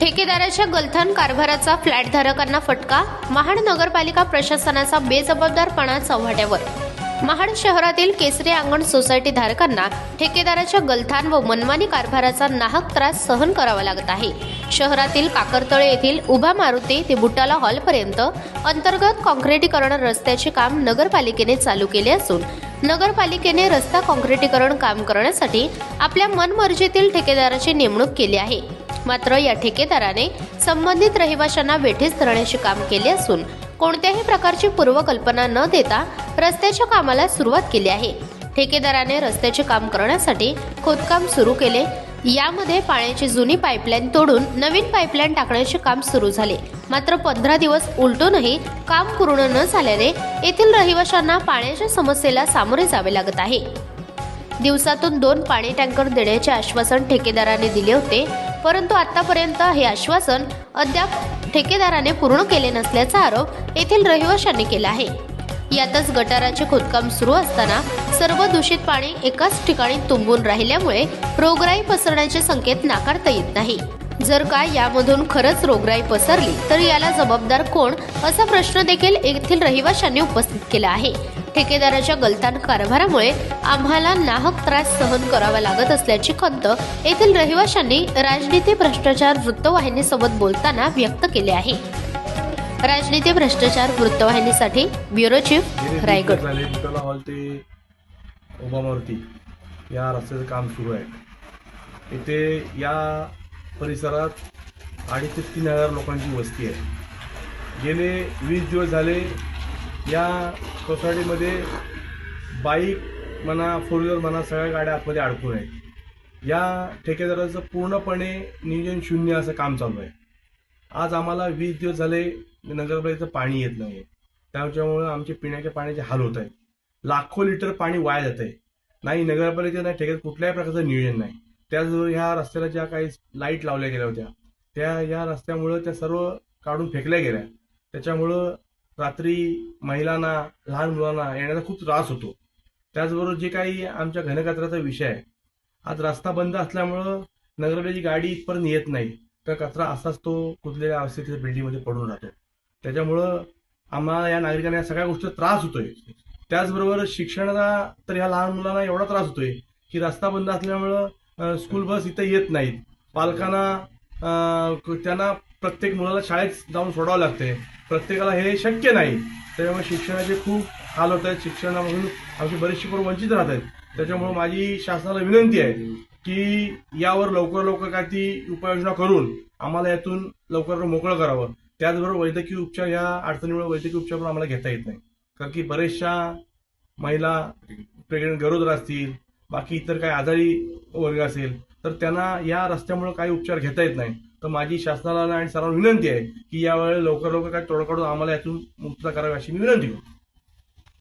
ठेकेदाराच्या गलथान कारभाराचा फ्लॅटधारकांना फटका महाड नगरपालिका प्रशासनाचा बेजबाबदारपणा चव्हाट्यावर. महाड शहरातील केसरी अंगण सोसायटी धारकांना ठेकेदाराच्या गलथान व मनमानी कारभाराचा नाहक त्रास सहन करावा लागत आहे. शहरातील काकरतळे येथील उभा मारुती ते बुटाला हॉलपर्यंत अंतर्गत काँक्रिटीकरण रस्त्याचे काम नगरपालिकेने चालू केले असून नगरपालिकेने रस्ता काँक्रिटीकरण काम करण्यासाठी आपल्या मनमर्जीतील ठेकेदाराची नेमणूक केली आहे. मात्र या ठेकेदाराने संबंधित रहिवाशांना वेठीस धरण्याचे काम केले असून कोणत्याही प्रकारची पूर्वकल्पना न देता रस्त्याच्या कामाला सुरुवात केली आहे. ठेकेदाराने रस्त्याचे काम करण्यासाठी खोदकाम सुरू केले. यामध्ये पाण्याची जुनी पाईपलाईन तोडून नवीन पाईपलाईन टाकण्याचे काम सुरू झाले. मात्र पंधरा दिवस उलटूनही काम पूर्ण न झाल्याने येथील रहिवाशांना पाण्याच्या समस्येला सामोरे जावे लागत आहे. दिवसातून दोन पाणी टँकर देण्याचे आश्वासन ठेकेदाराने दिले होते. परंतु आतापर्यंत हे आश्वासन अद्याप ठेकेदाराने पूर्ण केले नसल्याचा आरोप येथील रहिवाशांनी केला आहे. यातच गटाराचे खोदकाम सुरू असताना सर्व दूषित पाणी एकाच ठिकाणी तुंबून राहिल्यामुळे रोगराई पसरण्याचे संकेत नाकारता येत नाही. जर का यामधून खरंच रोगराई पसरली तर याला जबाबदार कोण? असा प्रश्न देखील येथील रहिवाशांनी उपस्थित केला आहे. ठेकेदाराच्या गलतान कारभारामुळे आम्हाला नाहक त्रास सहन करावा लागत असल्याची खंत येथील रहिवाशांनी राजनीती भ्रष्टाचार वृत्तवाहिनीसोबत बोलताना व्यक्त केले आहे. राजनीती भ्रष्टाचार वृत्तवाहिनीसाठी ब्युरो चीफ रायगड. हॉल ते ओबामावरती. या रस्त्याचं काम सुरू आहे. इथे या परिसरात अडीच ते तीन हजार लोकांची वस्ती आहे. गेले वीस दिवस झाले या सोसायटीमध्ये बाईक म्हणा फोर व्हीलर म्हणा सगळ्या गाड्या आतमध्ये अडकून आहेत. या ठेकेदाराचं पूर्णपणे नियोजन शून्य असं काम चालू आहे. आज आम्हाला वीस दिवस झाले नगरपालिकेचं पाणी येत नाही त्याच्यामुळं आमचे पिण्याच्या पाण्याचे हाल होत आहेत. लाखो लिटर पाणी वाया जात आहे. नाही नगरपालिकेचं नाही ठेक्यात कुठल्याही प्रकारचं नियोजन नाही. त्याचबरोबर ह्या रस्त्याला ज्या काही लाइट लावल्या गेल्या होत्या त्या या रस्त्यामुळं त्या सर्व काढून फेकल्या गेल्या. त्याच्यामुळं रात्री महिलांना लहान मुलांना येण्याचा खूप त्रास होतो. त्याचबरोबर जे काही आमच्या घनकचऱ्याचा विषय आहे आज रस्ता बंद असल्यामुळं नगरपालिकेची गाडी इथपर्यंत येत नाही तर कचरा असाच तो कुठलेल्या अवस्थेत बिल्डिंगमध्ये पडून राहतो. त्याच्यामुळं आम्हाला या नागरिकांना या सगळ्या गोष्टीचा त्रास होतोय. त्याचबरोबर शिक्षणाचा तर ह्या लहान मुलांना एवढा त्रास होतोय की रस्ता बंद असल्यामुळं स्कूल बस इथं येत नाहीत. पालकांना त्यांना प्रत्येक मुलाला शाळेत जाऊन सोडावं लागते प्रत्येकाला हे शक्य नाही. त्याच्यामुळे शिक्षणाचे खूप हाल होत आहेत. शिक्षणामधून आमची बरीचशी पोरं वंचित राहत आहेत. त्याच्यामुळे माझी शासनाला विनंती आहे की यावर लवकर लवकर काय ती उपाययोजना करून आम्हाला यातून लवकर मोकळं करावं. त्याचबरोबर वैद्यकीय उपचार ह्या अडचणीमुळे वैद्यकीय उपचार पण आम्हाला घेता येत नाही. कारण की बरेचशा महिला प्रेग्नेंट गरोदर असतील बाकी इतर काही आजारी वर्ग असेल तर त्यांना या रस्त्यामुळे काही उपचार घेता येत नाही. तर माझी शासनाला आणि सर्वांना विनंती आहे की यावेळेला लवकर लवकर काय तोडकडून आम्हाला यातून मुक्तता करावी अशी मी विनंती करतो.